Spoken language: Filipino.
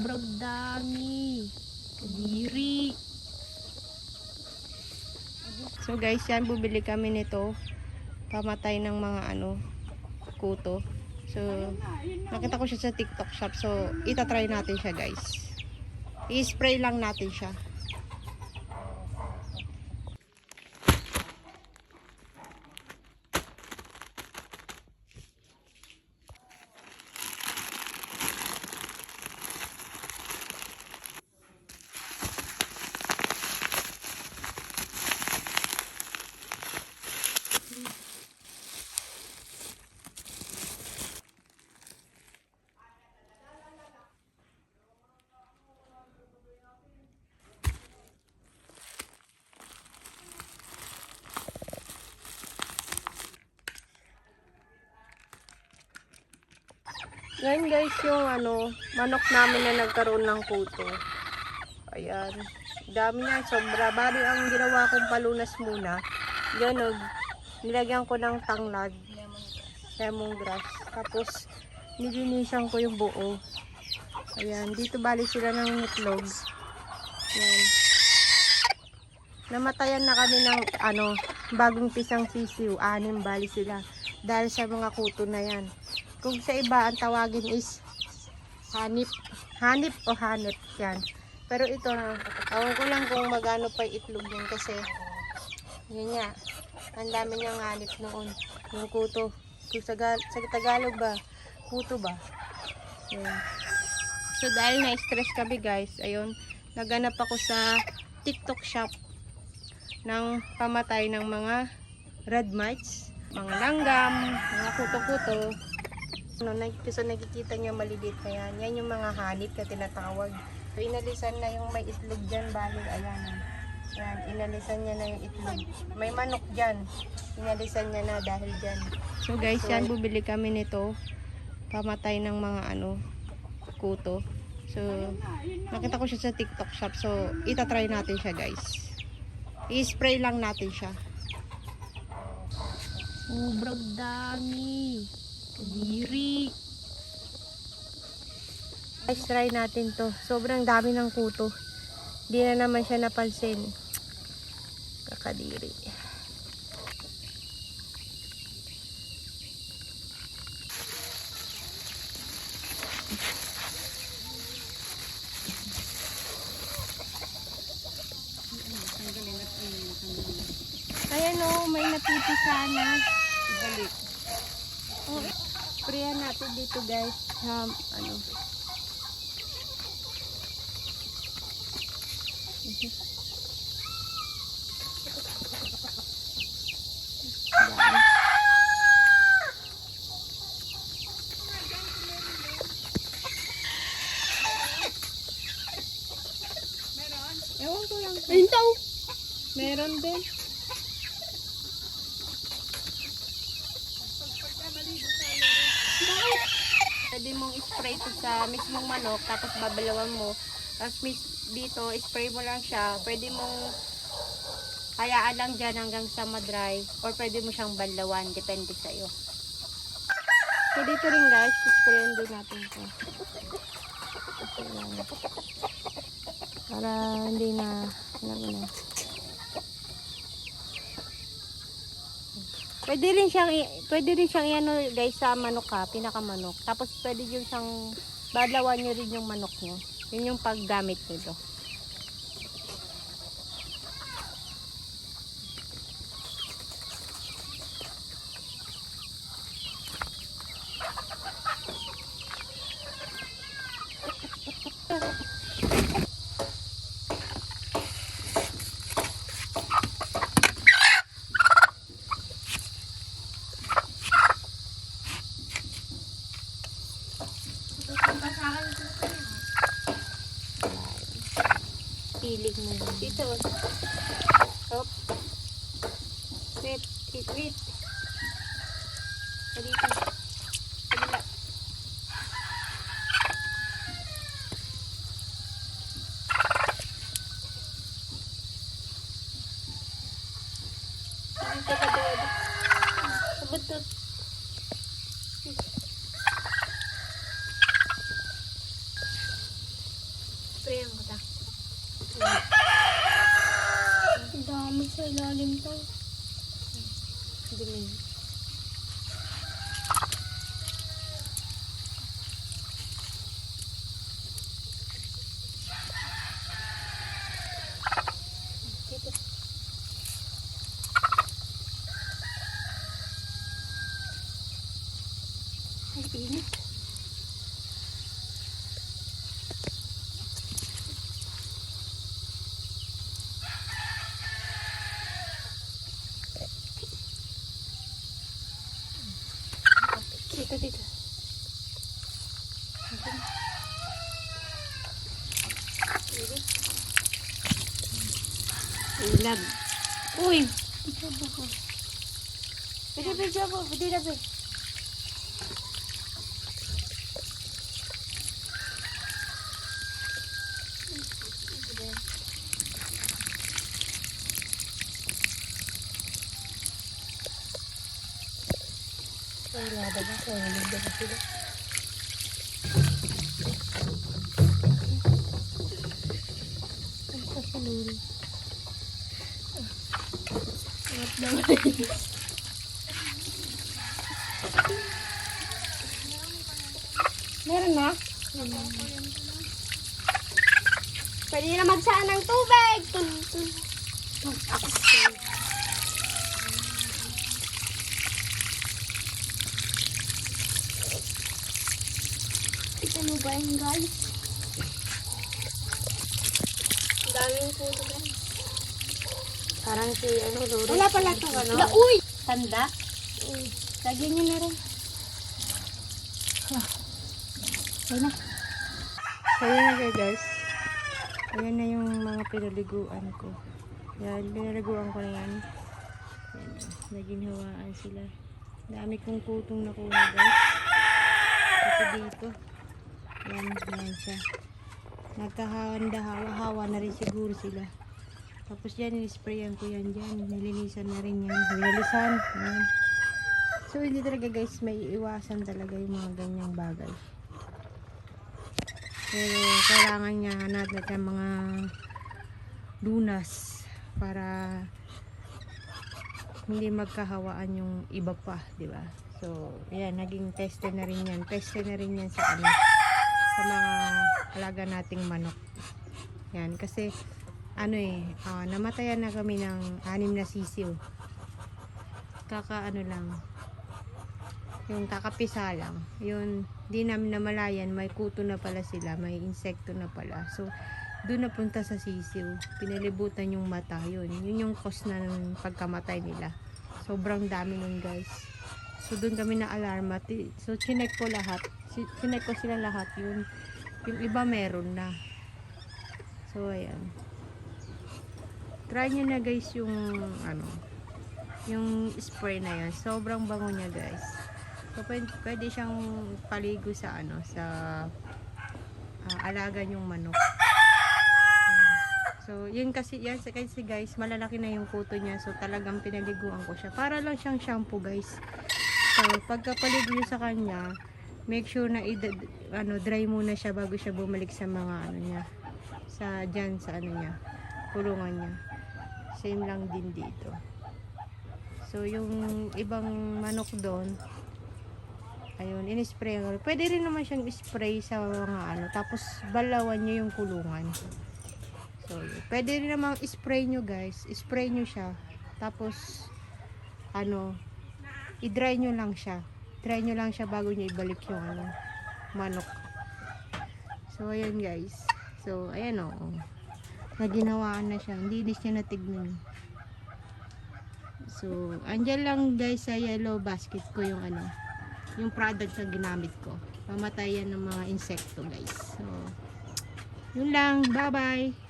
Sobrang dami. Kadiri. So guys, yan bumili kami nito. Pamatay ng mga ano, kuto. So, nakita ko siya sa TikTok shop. So, itatry natin siya guys. I-spray lang natin siya. Ngayon guys, yung ano, manok namin na nagkaroon ng kuto. Ayan. Dami na, sobra. Bari ang ginawa kong palunas muna. Yan, nag, nilagyan ko ng tanglad. Lemongrass. Tapos, nilinisan ko yung buo. Ayan, dito bali sila ng itlog. Ayan. Namatayan na kami ng ano, bagong pisang sisiw. Anim bali sila. Dahil sa mga kuto na yan. Kung sa iba, ang tawagin is hanip. Hanip o hanip yan. Pero ito na, awan ko lang kung magano pa itlog yan kasi yun nga, ang dami niyang hanip noon. Yung kuto. Kung sa, sa Tagalog ba, kuto ba? Yun. So dahil na-stress kami guys, ayun, naganap ako sa TikTok shop ng pamatay ng mga red mites, mga langgam, mga kuto-kuto. No, so nakikita niyo maliliit na yan. Yan yung mga hanip na tinatawag. So inalisan na yung may itlog dyan, bali, ayan. Yan, inalisan niya na yung itlog. May manok dyan. Inalisan niya na dahil dyan. So guys, yan, bubili kami nito. Pamatay ng mga ano, kuto. So, nakita ko siya sa TikTok shop. So, itatry natin siya guys. I-spray lang natin siya. Sobrang dami. Kadiri. Guys, try natin to. Sobrang dami ng kuto. Di na naman siya napansin. Kakadiri. Ayan o, may napipi sana. Ibalik. Oh, natin dito guys. Um, ano. Yan. Ewan ko lang. Ayun daw. Meron din. Pwede mong spray to sa mismong manok, tapos babalawan mo. Tapos dito, spray mo lang siya. Pwede mong hayaan lang dyan hanggang sa madry. Or pwede mo siyang balawan, depende sa'yo. So dito rin guys, sprayin din natin ito. Ito. Para hindi na, alam mo na. Pwede rin siyang pwede rin siyang iano guys sa manok ha, pinakamanok. Tapos pwede yung siyang balawan niyo rin yung manok niyo. Yun yung paggamit nito. Pilig mo. Dito. Hop. Wait. Wait. Wait. Dito. Kabila. Dito ka doon. Sabot to. Sprayan ko ta. Ang dami sa ilalim to. Dumi. Ay, init. Dito, dito. Ulag. Uy! Pwede, pwede ako. Pwede na, pwede. Wala ba ba? Wala ba ba sila? Ang kasaluri. Meron na? Pwede na magsaan ng tubig. Yun, guys? Ang daming puto, guys. Parang si ano, Loro. Wala pala itong ano? Wala, uy! Tanda? Lagyan niyo na rin. Ayun na. So, yun na guys. Ayan na yung mga pinaliguan ko. Yan, pinaliguan ko na yan. Yan, naginhawaan sila. Dami kong kutong nakuha, guys. Ito dito. Yan, yan siya. Nagkahanda-hawa-hawa na rin siguro sila. Tapos yan, in-sprayan ko yan dyan. Nilinisan na rin yan. Nilinisan. Yan. So, hindi talaga guys, may iwasan talaga yung mga ganyang bagay. Pero, kailangan niya natin ng mga lunas para hindi magkahawaan yung iba pa, di ba? So, yan, naging teste na rin yan. Teste na rin yan sa ano, sa mga alaga nating manok. Yan, kasi, ano eh, ah, namatayan na kami ng anim na sisiw. Kaka ano lang, yung kakapisa lang. Yun, di namin namalayan, may kuto na pala sila, may insekto na pala. So, doon napunta sa sisiw. Pinalibutan yung mata, yun. Yun yung cause ng pagkamatay nila. Sobrang dami nun guys. So, doon kami na alarma. Ti- So, chinek ko lahat. Si- Chinek ko sila lahat. Yun, yung iba meron na. So, ayan. Try nyo na guys yung, ano, yung spray na yun. Sobrang bango niya guys. So, pwede, pwede siyang paligo sa ano, sa ah, alaga yung manok. So, yun kasi, yan kasi guys, malalaki na yung kuto niya. So, talagang pinaliguan ko siya. Para lang siyang shampoo guys. So, pagkapaligo sa kanya, make sure na ano, dry muna siya bago siya bumalik sa mga ano niya. Sa, dyan, sa ano niya, kulungan niya. Same lang din dito. So, yung ibang manok doon, ayun, in-spray. Pwede rin naman siyang spray sa mga ano, tapos balawan niyo yung kulungan. So, pwede rin naman spray nyo guys. Spray nyo siya. Tapos, ano, i-dry nyo lang siya. Dry nyo lang siya bago nyo ibalik yung ano, manok. So, ayan guys. So, ayan o. Naginawaan na siya. Hindi din siya natignan. So, andyan lang guys sa yellow basket ko yung ano, yung product na ginamit ko. Pamatayan ng mga insekto guys. So, yun lang. Bye-bye.